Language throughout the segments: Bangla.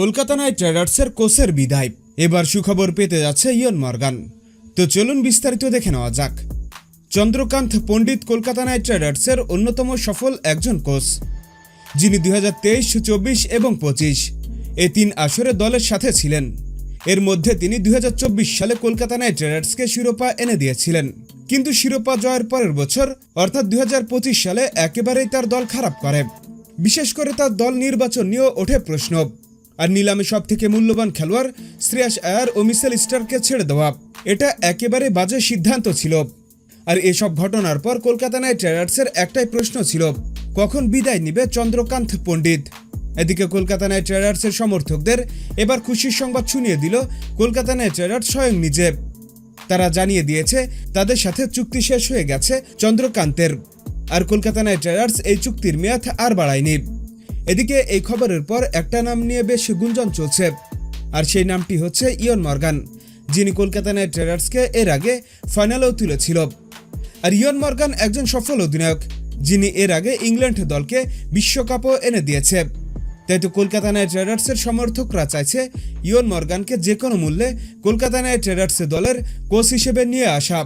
কলকাতা নাইট রাইডার্সের কোচের বিদায়। এবার সুখবর পেতে যাচ্ছে ইয়ন মর্গান। তো চলুন বিস্তারিত দেখে নেওয়া যাক। চন্দ্রকান্ত পণ্ডিত কলকাতা নাইট রাইডার্সের অন্যতম সফল একজন কোচ, যিনি দুই হাজার তেইশ, চব্বিশ এবং পঁচিশ এই তিন আসরে দলের সাথে ছিলেন। এর মধ্যে তিনি দুই হাজার চব্বিশ সালে কলকাতা নাইট রাইডার্সকে শিরোপা এনে দিয়েছিলেন। কিন্তু শিরোপা জয়ের পরের বছর, অর্থাৎ দুই হাজার পঁচিশ সালে একেবারেই তার দল খারাপ করে। বিশেষ করে তার দল নির্বাচন নিয়েও ওঠে প্রশ্ন। আর নিলামে সব থেকে মূল্যবান খেলোয়াড় শ্রেয়াস আয়ার ও মিসেল স্টারকে ছেড়ে দেওয়া। এটা একেবারে বাজে সিদ্ধান্ত ছিল। আর এসব ঘটনার পর কলকাতা নাইট রাইডার্সের একটাই প্রশ্ন ছিল, কখন বিদায় নিবে চন্দ্রকান্ত পণ্ডিত? এদিকে কলকাতা নাইট রাইডার্সের সমর্থকদের এবার খুশির সংবাদ শুনিয়ে দিল কলকাতা নাইট রাইডার্স স্বয়ং নিজে। তারা জানিয়ে দিয়েছে, তাদের সাথে চুক্তি শেষ হয়ে গেছে চন্দ্রকান্তের। আর কলকাতা নাইট রাইডার্স এই চুক্তির মেয়াদ আর বাড়ায়নি। এদিকে এই খবরের পর একটা নাম নিয়ে বেশ গুঞ্জন চলছে, আর সেই নামটি হচ্ছে ইয়ন মর্গান, যিনি কলকাতা নাইট রাইডার্সকে এর আগে ফাইনালেও তুলেছিল। আর ইয়ন মর্গান একজন সফল অধিনায়ক, যিনি এর আগে ইংল্যান্ড দলকে বিশ্বকাপও এনে দিয়েছে। তাই তো কলকাতা নাইট রাইডার্সের সমর্থকরা চাইছে ইয়ন মর্গানকে যে কোনো মূল্যে কলকাতা নাইট রাইডার্সের দলের কোচ হিসেবে নিয়ে আসা।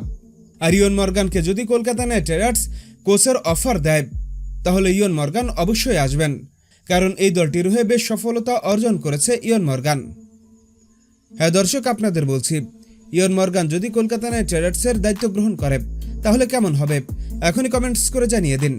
আর ইয়ন মর্গানকে যদি কলকাতা নাইট রাইডার্স কোচের অফার দেয়, তাহলে ইয়ন মর্গান অবশ্যই আসবেন। কারণ এই দলটির হয়ে বেশ সফলতা অর্জন করেছে ইয়ন মর্গান। হ্যাঁ দর্শক, আপনাদের বলছি ইয়ন মর্গান যদি কলকাতা নাইট রাইডার্সের দায়িত্ব গ্রহণ করে, তাহলে কেমন হবে? এখনই কমেন্টস করে জানিয়ে দিন।